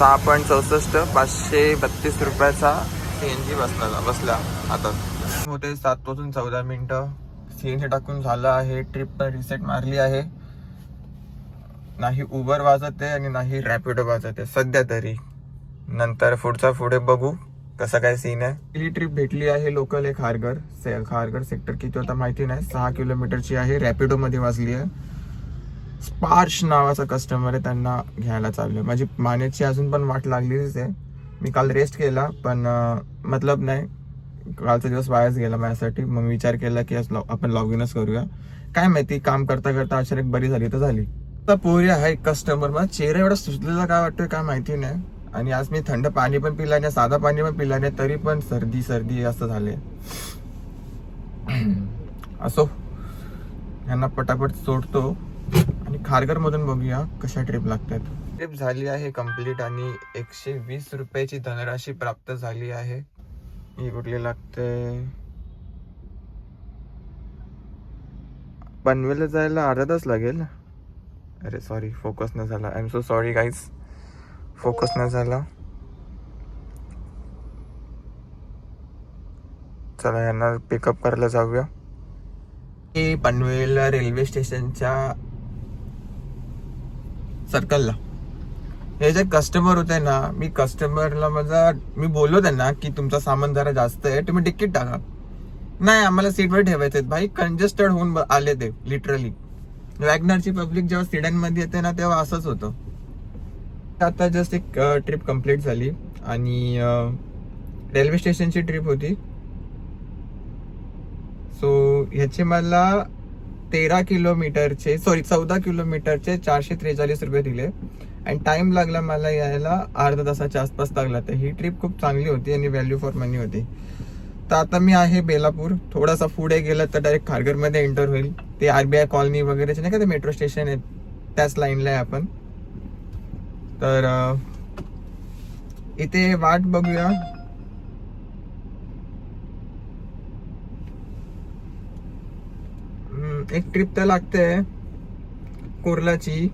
सहा पॉईंट चौसष्ट पाचशे बत्तीस रुपयाचा सी एन जी बसला बसला आता. होते सात पासून चौदा मिनटं सी एन जी टाकून झालं आहे. ट्रिप पण रिसेट मारली आहे. नाही उबर वाजत आहे आणि नाही रॅपिडो वाजत. आहे सध्या तरी. नंतर पुढचा पुढे बघू कसं काय सीन आहे. ही ट्रिप भेटली आहे लोकल एक खारघर से- खारघर सेक्टर किती होता माहिती नाही. सहा किलोमीटरची आहे. रॅपिडो मध्ये वाजली आहे. स्पार्श नावाचा कस्टमर आहे त्यांना घ्यायला चाललो माझी मानेची अजून पण वाट लागलीच आहे. मी काल रेस्ट केला पण मतलब नाही. कालचा दिवस वायाच गेला माझ्यासाठी. मग विचार केला की आज लॉ- आपण लॉग इनच करूया. काय माहिती काम करता करता अचानक बरी झाली तर झाली. आता पोरी आहे कस्टमर मला चेहरा एवढा सुचलेला काय वाटतोय काय माहिती नाही. आणि आज मी थंड पाणी पण पिला नाही साधा पाणी पण पिला नाही तरी पण सर्दी सर्दी असं झाले असो. यांना पटापट सोडतो. आणि खारघर मधून बघूया कशा ट्रिप लागतात. ट्रिप झाली आहे कंप्लीट आणि एकशे वीस रुपयाची धनराशी प्राप्त झाली आहे. ही कुठली लागते? पनवेलला जायला अर्धा तास लागेल. अरे सॉरी फोकस न झाला. I am so sorry guys focus न झाला. चला यांना पिकअप करायला जाऊया. हे पनवेल रेल्वे स्टेशनच्या सर्कलला हे जे कस्टमर होते ना मी कस्टमरला माझा मी बोललो त्यांना की तुमचा सामान जरा जास्त आहे तुम्ही तिकीट टाका. नाही आम्हाला सीटवर ठेवायचे भाई कंजेस्टेड होऊन आले ते लिटरली वॅगनरची पब्लिक जेव्हा सिडनमध्ये येते ना तेव्हा असंच होतं. आता जस्ट एक ट्रिप कंप्लीट झाली. आणि रेल्वे स्टेशनची ट्रिप होती. सो ह्याचे मला तेरा किलोमीटरचे सॉरी चौदा किलोमीटरचे चारशे त्रेचाळीस रुपये दिले. आणि टाइम लागला मला यायला अर्धा तासाच्या आसपास लागला. तर ही ट्रिप खूप चांगली होती आणि व्हॅल्यू फॉर मनी होती. तर आता मी आहे बेलापूर. थोडासा पुढे गेलं तर डायरेक्ट खारघरमध्ये एंटर होईल. ते आरबीआय कॉलनी वगैरेचे नाही का ते मेट्रो स्टेशन आहे त्याच लाईनला आहे आपण. तर इथे वाट बघूया. एक ट्रिप तर लागते. कुर्लाची.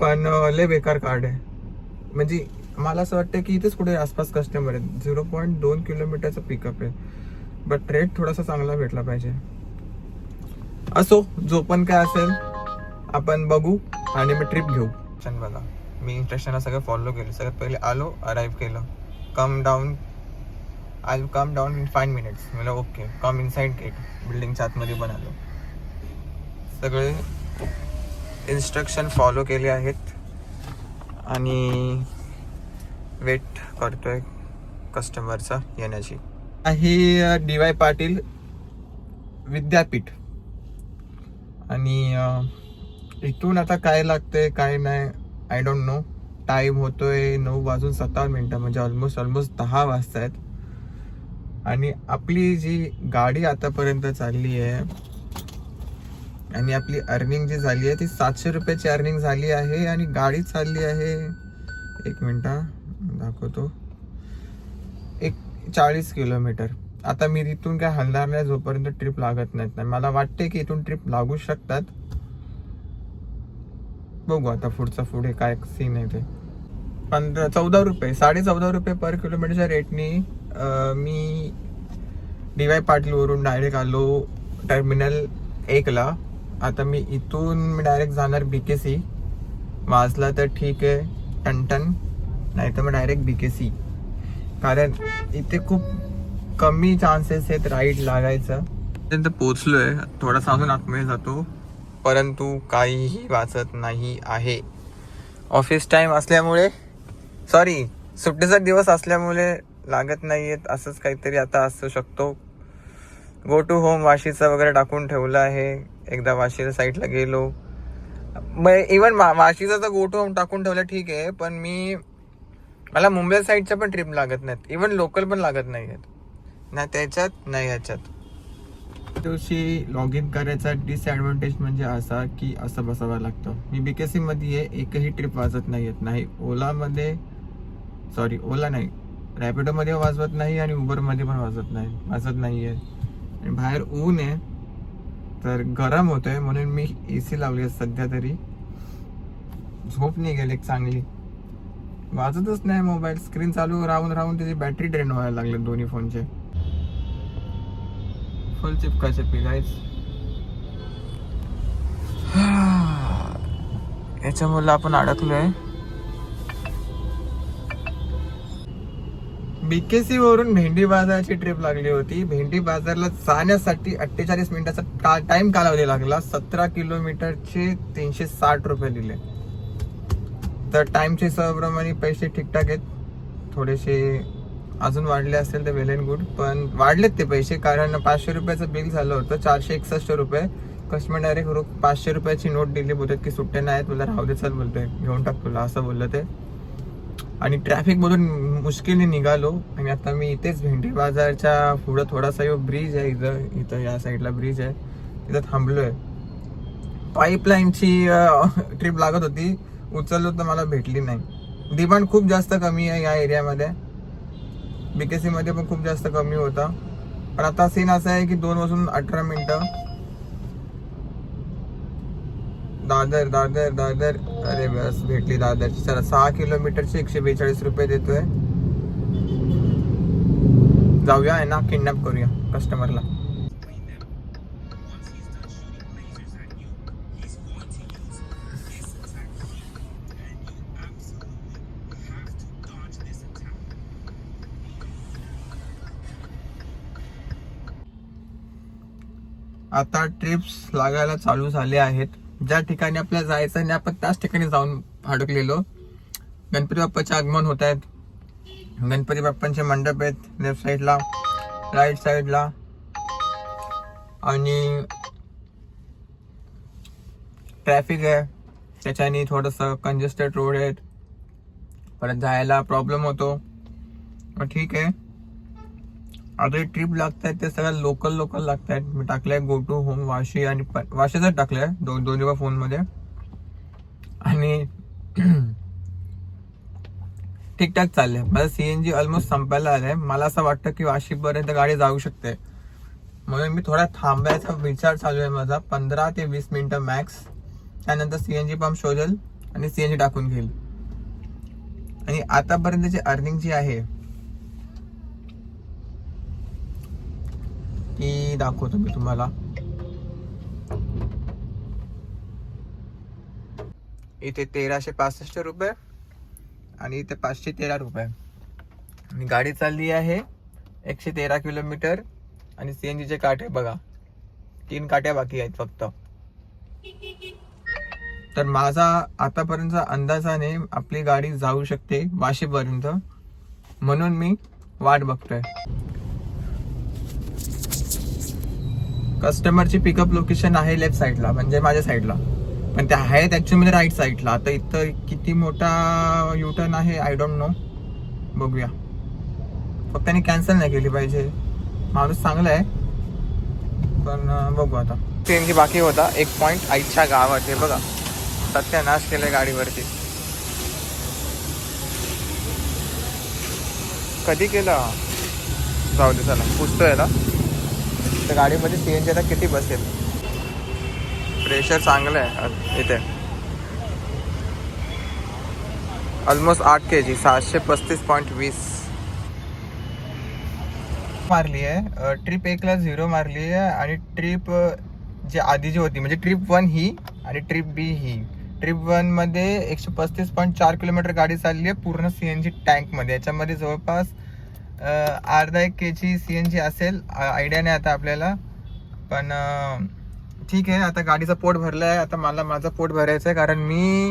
पण लय बेकार कार्ड आहे. म्हणजे मला असं वाटतं की इथेच कुठे आसपास कस्टमर आहेत. झिरो पॉईंट दोन किलोमीटरचा पिकअप आहे. बट रेट थोडासा चांगला भेटला पाहिजे. असो जो पण काय असेल आपण बघू आणि मग ट्रिप घेऊ. बघा. मी इंस्ट्रक्शनला सगळं फॉलो केलं. सगळ्यात पहिले आलो अराईव्ह केलं. Come down I come down in five minutes मला ओके कम इनसाईड गेट बिल्डिंगच्या आतमध्ये पण आलो. सगळे इन्स्ट्रक्शन फॉलो केले आहेत. आणि वेट करतोय कस्टमरचा येण्याची. ही डी वाय पाटील विद्यापीठ. आणि इथून आता काय लागतंय काय नाही आय डोंट नो टाईम होतोय नऊ वाजून सत्तावन्न मिनटं म्हणजे ऑलमोस्ट ऑलमोस्ट दहा वाजता आहेत आणि आपली जी गाडी आतापर्यंत चालली आहे आणि आपली अर्निंग जी झाली आहे ती सातशे रुपयाची अर्निंग झाली आहे आणि गाडी चालली आहे. एक मिनटा दाखवतो. एक चाळीस किलोमीटर. आता मी तिथून काय हलणार नाही जोपर्यंत ट्रिप लागत नाहीत. नाही मला वाटते की इथून ट्रिप लागू शकतात. बघू आता पुढचा पुढे काय सीन आहे ते. पंधरा चौदा रुपये साडे चौदा रुपये पर किलोमीटरच्या रेटनी मी डी वाय पाटीलवरून डायरेक्ट आलो टर्मिनल एकला आता मी इथून मी डायरेक्ट जाणार बी के सी वाचला तर ठीक आहे टनटन नाही तर मग डायरेक्ट बी के सी कारण इथे खूप कमी चान्सेस आहेत राईड लागायचं. पर्यंत पोचलोय थोडासा अजून आतमध्ये जातो. परंतु काहीही वाचत नाही आहे. ऑफिस टाईम असल्यामुळे सॉरी सुट्टीचा दिवस असल्यामुळे लागत नाही आहेत असंच काहीतरी आता असू शकतो. गो टू होम वाशीचं वगैरे टाकून ठेवलं आहे. एकदा वाशीच्या साईडला गेलो. मग इवन वाशीचा तर गो टाकून ठेवलं ठीक आहे. पण मी मला मुंबई साईडच्या पण ट्रिप लागत नाहीत. इवन लोकल पण लागत नाही आहेत ना त्याच्यात नाही ह्याच्यात. दिवशी लॉग इन करायचा डिसॲडव्हान्टेज म्हणजे असा की असं बसावं लागतं. मी बी के सीमध्ये एकही ट्रिप वाजत नाही आहेत नाही ओलामध्ये सॉरी ओला नाही. रॅपिडोमध्ये वाजवत नाही आणि उबरमध्ये पण वाजत नाही वाजत नाही आहे आणि बाहेर ऊन आहे तर गरम होतोय म्हणून मी ए सी लावली आहे सध्या तरी. झोप निघेल एक चांगली. वाजतच नाही मोबाईल स्क्रीन चालू राहून राहून त्याची बॅटरी ड्रेन व्हायला लागले दोन्ही फोनचे फुल चिपकाचे पी गाईज याच्यामुळे आपण अडकलोय. बीकेसी वरून भेंडी बाजाराची ट्रिप लागली होती. भेंडी बाजारला जाण्यासाठी अठ्ठेचाळीस मिनिटाचा टाइम कालावधी लागला. सतरा किलोमीटरचे तीनशे साठ रुपये दिले. तर टाईमचे हिशोबाप्रमाणे पैसे ठीकठाक आहेत. थोडेसे अजून वाढले असेल तर वेल अँड गुड पण वाढलेत ते पैसे कारण पाचशे रुपयाचं बिल झालं होतं. चारशे एकसष्ट रुपये. कस्टमर डायरेक्ट पाचशे रुपयाची नोट दिली बोलतात की सुट्ट्या नाही आहेत. तुला राहू दे चल बोलतोय. घेऊन टाक तुला असं बोललं ते. आणि ट्रॅफिकमधून मुश्किलने निघालो. आणि आता मी इथेच भेंडी बाजारच्या पुढं थोडासा यो ब्रिज आहे इथं इथं या साईडला ब्रिज आहे. तिथं आहे पाईपलाईनची ट्रिप लागत होती. उचललो तर मला भेटली नाही. डिमांड खूप जास्त कमी आहे या एरियामध्ये बी के सीमध्ये पण खूप जास्त कमी होता. पण आता सीन असा आहे की दोन वाजून अठरा मिनटं. दादर दादर दादर. अरे बस भेटली दादरची. चला सहा किलोमीटरचे एकशे बेचाळीस रुपये देतोय. जाऊया आहे ना? किडनॅप करूया कस्टमरला आता ट्रिप्स लागायला चालू झाले आहेत. ज्या ठिकाणी आपल्याला जायचं आणि आपण त्याच ठिकाणी जाऊन अडकलेलो. गणपती बाप्पाचे आगमन होत आहेत. गणपती बाप्पांचे मंडप आहेत. लेफ्ट साईडला राईट साईडला. आणि ट्रॅफिक आहे. त्याच्याने थोडंसं कंजेस्टेड रोड आहेत. परत जायला प्रॉब्लेम होतो. ठीक आहे. आता ट्रीप ट्रिप लागत आहेत ते सगळ्या लोकल लोकल लागत आहेत मी टाकलंय गो टू होम वाशी आणि प- वाशीच टाकलंय दोन दोन फोन फोनमध्ये आणि ठीकठाक चाललंय. माझं जी ऑलमोस्ट संपायला आलंय. मला असं वाटतं की वाशीपर्यंत गाडी जाऊ शकते. म्हणून मी थोडा थांबायचा विचार चालू आहे माझा. पंधरा ते वीस मिनटं मॅक्स त्यानंतर सी एन जी पंप शोधेल आणि सी एन जी टाकून घेईल. आणि आतापर्यंतची अर्निंग जी आहे की दाखवतो मी तुम्हाला. इथे तेराशे पासष्ट रुपये आणि इथे पाचशे तेरा रुपये. आणि गाडी चालली आहे एकशे तेरा किलोमीटर आणि सी एन जीचे काटे बघा. तीन काट्या बाकी आहेत फक्त. तर माझा आतापर्यंतचा अंदाजाने आपली गाडी जाऊ शकते वाशीपर्यंत. म्हणून मी वाट बघतोय. कस्टमरची पिकअप लोकेशन आहे लेफ्ट साईडला म्हणजे माझ्या साईडला पण ते आहेत ॲक्च्युअली राईट साईडला आता इथं किती मोठा युटर्न आहे आय डोंट नो बघूया. फक्त त्यांनी कॅन्सल नाही केली पाहिजे. माणूस चांगला आहे. पण बघू आता. ट्रेनची बाकी होता. एक पॉईंट आईच्या गावात हे बघा. सत्यानाश केलाय गाडीवरती. कधी केला? जाऊ दे चला. पुसतो याला तर गाडीमध्ये जी आता किती बसेल प्रेशर चांगलं आहे इथे. ऑलमोस्ट आठ के जी सहाशे पस्तीस पॉईंट वीस. मारली आहे. ट्रिप एकला झिरो मारली आहे आणि ट्रिप जी आधी जी होती म्हणजे ट्रिप वन ही आणि ट्रिप बी ही. ट्रिप वनमध्ये एकशे पस्तीस पॉईंट चार किलोमीटर गाडी चालली आहे पूर्ण सीएनजी टँकमध्ये. याच्यामध्ये जवळपास अर्धा एक के जी सी एन जी असेल आयडिया नाही आता आपल्याला. पण ठीक आहे आता गाडीचं पोट भरलं आहे आता मला माझं पोट भरायचं आहे कारण मी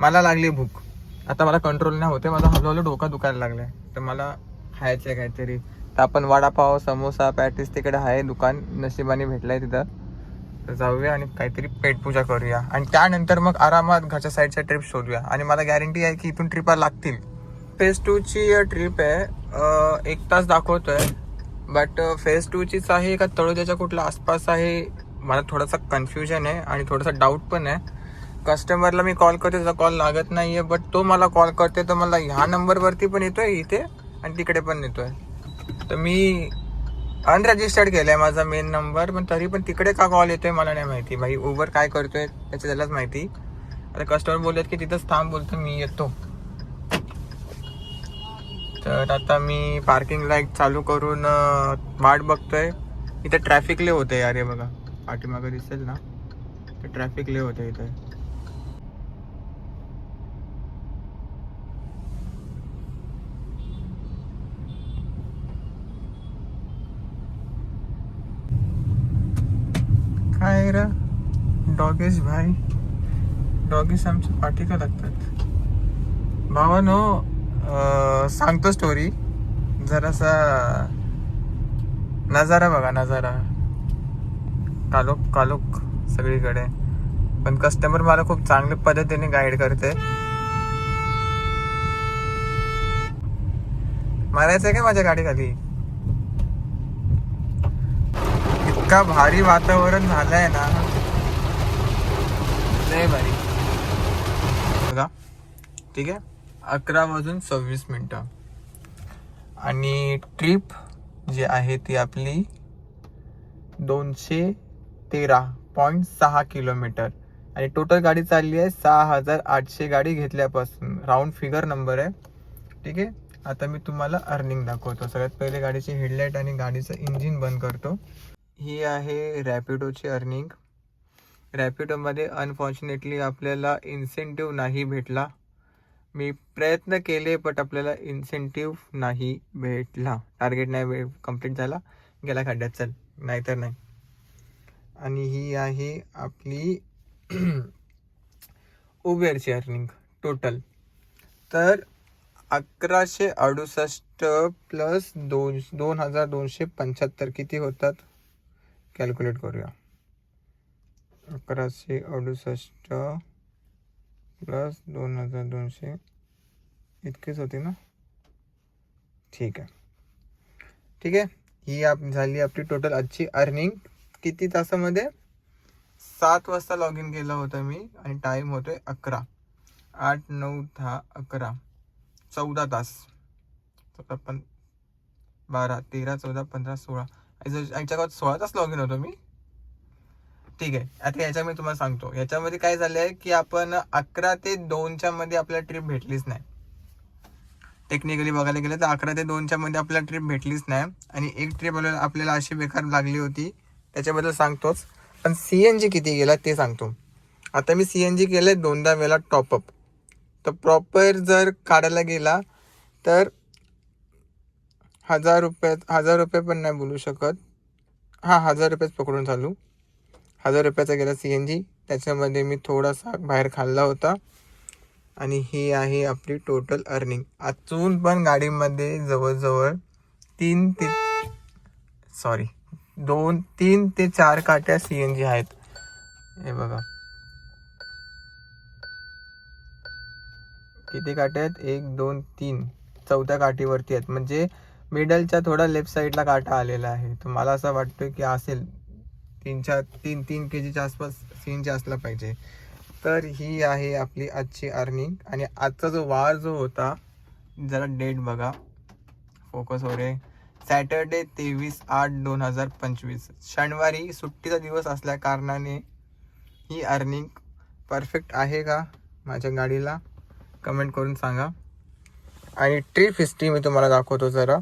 मला लागली भूक. आता मला कंट्रोल नाही होते माझा हळूहळू डोका दुखायला लागलाय. तर मला खायचं आहे काहीतरी. तर आपण वडापाव समोसा पॅटीस तिकडे आहे दुकान नशिबाने भेटलं आहे तिथं. तर जाऊया आणि काहीतरी पेटपूजा करूया. आणि त्यानंतर मग आरामात घरच्या साईडच्या ट्रिप शोधूया. आणि मला गॅरंटी आहे की इथून ट्रिपा लागतील. फेज टूची ट्रिप आहे. एक तास दाखवतोय. बट फेज टूचीच आहे का तळोद्याच्या कुठल्या आसपास आहे? मला थोडासा कन्फ्युजन आहे आणि थोडासा डाऊट पण आहे. कस्टमरला मी कॉल करते त्याचा कॉल लागत नाही आहे बट तो मला कॉल करते तर मला ह्या नंबरवरती पण येतोय इथे आणि तिकडे पण येतोय. तर मी अनरजिस्टर्ड आहे माझा मेन नंबर पण तरी पण तिकडे का कॉल येतोय मला नाही माहिती. भाई उबर काय करतोय त्याचं त्यालाच माहिती. आता कस्टमर बोलत की तिथंच थांब बोलतो मी येतो. तर आता मी पार्किंग लाइट चालू करून वाट बघतोय. इथे ट्रॅफिक ले होते यार हे बघा. पाठीमागं दिसेल ना? तर ट्रॅफिक ले होते इथे. काय र? डॉगीज भाई. डॉगीज आमच्या पाठीका लागतात. भावानो अं, सांगतो स्टोरी जरासा नजारा बघा नजारा. कालोक कालोक सगळीकडे. पण कस्टमर मला खूप चांगल्या पद्धतीने गाईड करते. मारायचं आहे का माझ्या गाडी खाली इतका भारी वातावरण झालंय ना. लय भारी. बघा. ठीक आहे? अकरा वाजून सव्वीस मिनटं. आणि ट्रिप जी आहे ती आपली दोनशे तेरा पॉईंट सहा किलोमीटर. आणि टोटल गाडी चालली आहे सहा हजार आठशे गाडी घेतल्यापासून. राऊंड फिगर नंबर आहे. ठीक आहे? आता मी तुम्हाला अर्निंग दाखवतो. सगळ्यात पहिले गाडीची हेडलाईट आणि गाडीचं इंजिन बंद करतो. ही आहे रॅपिडोची अर्निंग. रॅपिडोमध्ये अनफॉर्च्युनेटली आपल्याला इन्सेंटिव्ह नाही भेटला. मी प्रयत्न केले बट आपल्याला इन्सेंटिव्ह नाही भेटला. टार्गेट नाही कंप्लीट झाला. गेला खड्ड्यात. चल नाहीतर नाही. आणि ही आहे आपली उबेरची अर्निंग टोटल तर अकराशे अडुसष्ट प्लस दोन दोन हजार दोनशे पंच्याहत्तर किती होतात? कॅल्क्युलेट करूया. अकराशे अडुसष्ट प्लस दोन हजार दोनशे. इतकेच होते ना? ठीक आहे. ठीक आहे. ही आप झाली आपली टोटल आजची अर्निंग किती तासामध्ये? सात वाजता लॉग इन केलं होतं मी आणि टाईम होतोय अकरा. आठ नऊ दहा अकरा. चौदा तास. चौदा पण बारा तेरा चौदा पंधरा सोळा. याच्या गावात सोळा तास लॉग इन होतो मी. ठीक आहे. आता याच्या मी तुम्हाला सांगतो. याच्यामध्ये काय झालं आहे की आपण अकरा ते दोनच्या मध्ये आपल्याला ट्रिप भेटलीच नाही. टेक्निकली बघायला गेलं तर अकरा ते दोनच्या मध्ये आपल्याला ट्रिप भेटलीच नाही. आणि एक ट्रिप आपल्याला आपल्याला अशी बेकार लागली होती. त्याच्याबद्दल सांगतोच. पण सी एन जी किती गेला ते सांगतो. आता मी सी एन जी केलं दोनदा वेळा टॉपअप तर प्रॉपर जर काढायला गेला तर हजार रुपये हजार रुपये पण नाही बोलू शकत. हां हजार रुपयेच पकडून चालू. हजार रुपयाचा गेला सी एन जी त्याच्यामध्ये मी थोडासा बाहेर खाल्ला होता. आणि ही आहे आपली टोटल अर्निंग अजून पण गाडीमध्ये जवळजवळ तीन ते सॉरी दोन तीन ते चार काट्या सी एन जी आहेत. हे बघा. किती काट्या आहेत? एक दोन तीन. चौथ्या काठीवरती आहेत. म्हणजे मिडलच्या थोडा लेफ्ट साईडला काटा आलेला आहे. तर मला असं वाटतं की असेल. तीन चार तीन तीन के जीच्या आसपास सी असला पाहिजे. तर ही आहे आपली आजची अर्निंग आणि आजचा जो वार जो होता जरा डेट बघा. फोकस हो रे. सॅटर्डे तेवीस आठ दोन हजार पंचवीस. शनिवारी सुट्टीचा दिवस असल्या कारणाने ही अर्निंग परफेक्ट आहे का? माझ्या गाडीला कमेंट करून सांगा. आणि ट्रिप हिस्ट्री मी तुम्हाला दाखवतो जरा.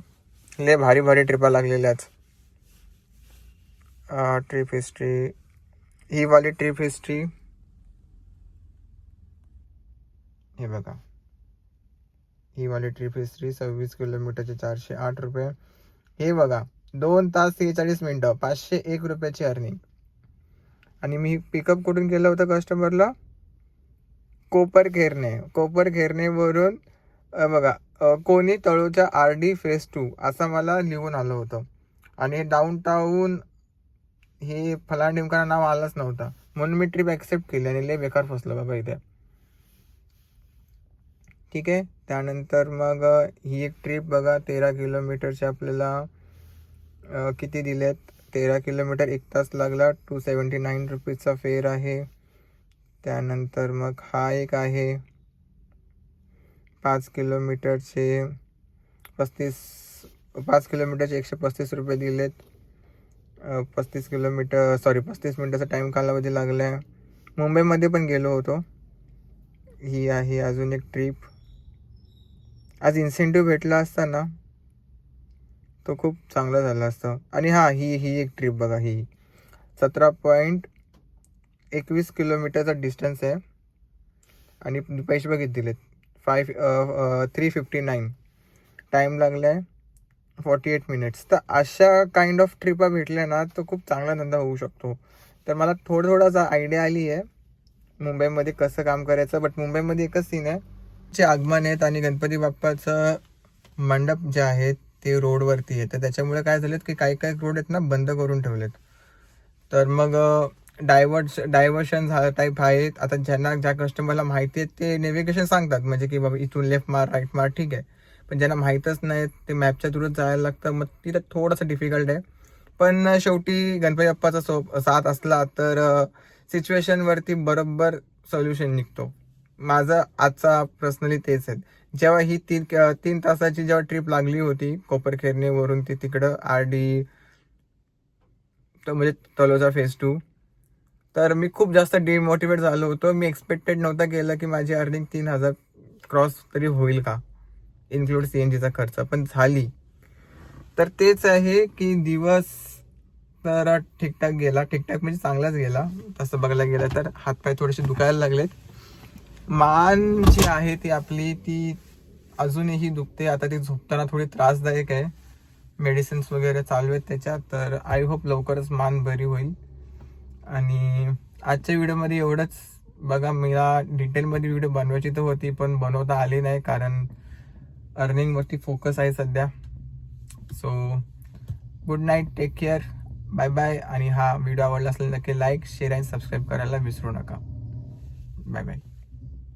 लय भारी भारी ट्रिपा लागलेल्याच ट्रिप हिस्ट्री ही वाली ट्रिप हिस्ट्री हे बघा. ही वाली ट्रिप हिस्ट्री सव्वीस किलोमीटरचे चारशे आठ रुपये. हे बघा. दोन तास सेहेचाळीस मिनटं. पाचशे एक रुपयाची अर्निंग आणि मी पिकअप कुठून केलं होतं कस्टमरला कोपर खेरणे कोपर खेरणेवरून बघा कोणी तळूच्या आर डी फेस टू असं मला लिहून आलं होतं. आणि डाऊन टाऊन हे फलांडिमकांना नाव आलंच नव्हतं. म्हणून मी ट्रिप ॲक्सेप्ट केली आणि लय बेकार फसलो बाबा इथे. ठीक आहे? त्यानंतर मग ही एक ट्रिप बघा तेरा किलोमीटरचे आपल्याला किती दिलेत? तेरा किलोमीटर एक तास लागला टू सेवन्टी नाईन रुपीजचा फेअर आहे. त्यानंतर मग हा एक आहे. पाच किलोमीटरचे पस्तीस पाच किलोमीटरचे एकशे पस्तीस रुपये दिलेत. पस्तीस किलोमीटर सॉरी पस्तीस मिनटाचा टाईम कालावधी लागला आहे. मुंबईमध्ये पण गेलो होतो. ही आहे अजून एक ट्रिप आज इन्सेंटिव्ह भेटला असता ना तो खूप चांगला झाला असतं. आणि हां ही ही एक ट्रीप बघा ही. सतरा पॉईंट एकवीस किलोमीटरचा डिस्टन्स आहे. आणि पैसे बघित दिलेत five three fifty nine time लागला आहे फॉर्टी एट मिनिट्स तर अशा काइंड ऑफ ट्रिपा भेटल्या ना तर खूप चांगला धंदा होऊ शकतो. तर मला थोडं थोडासा आयडिया आली आहे मुंबईमध्ये कसं काम करायचं. बट मुंबईमध्ये एकच सीन आहे जे आगमन आहेत आणि गणपती बाप्पाचं मंडप जे आहेत ते रोडवरती आहे. तर त्याच्यामुळे काय झालेत की काही काही रोड आहेत ना बंद करून ठेवलेत. तर मग डायव्हर्स डायव्हर्शन टाईप आहेत. आता ज्यांना ज्या कस्टमरला माहिती आहेत ते नेव्हिगेशन सांगतात. म्हणजे की बाबा इथून लेफ्ट मार राईट मार ठीक आहे. पण ज्यांना माहीतच नाही ते मॅपच्या थ्रूच जायला लागतं. मग तिथं थोडंसं डिफिकल्ट आहे. पण शेवटी गणपती बाप्पाचा सो साथ असला तर सिच्युएशनवरती बरोबर सोल्युशन निघतो. माझा आजचा पर्सनली तेच आहे. जेव्हा ही तीन तीन तासाची जेव्हा ट्रिप लागली होती कोपरखेरणेवरून ती तिकडं आर डी म्हणजे तलोजा फेज टू तर मी खूप जास्त डिमोटिवेट झालो होतो. मी एक्सपेक्टेड नव्हतं केलं की माझी अर्निंग तीन हजार क्रॉस तरी होईल का? इन्क्लूड सी एन जीचा खर्च पण झाली. तर तेच आहे की दिवस तर ठीकठाक गेला. ठीकठाक म्हणजे चांगलाच गेला. तसं बघायला गेलं तर हातपाय थोडेसे दुखायला लागलेत. मान जी आहे ती आपली ती अजूनही दुखते. आता ती झोपताना थोडी त्रासदायक आहे. मेडिसिन्स वगैरे चालू आहेत त्याच्यात. तर आय होप लवकरच मान बरी होईल. आणि आजच्या व्हिडिओमध्ये एवढंच. बघा मला डिटेलमध्ये व्हिडिओ बनवायची तर होती पण बनवता आली नाही कारण अर्निंगवरती फोकस आहे सध्या. So good night take care bye bye आणि हा व्हिडिओ आवडला असेल नक्की लाईक शेअर आणि सबस्क्राईब करायला विसरू नका. Bye bye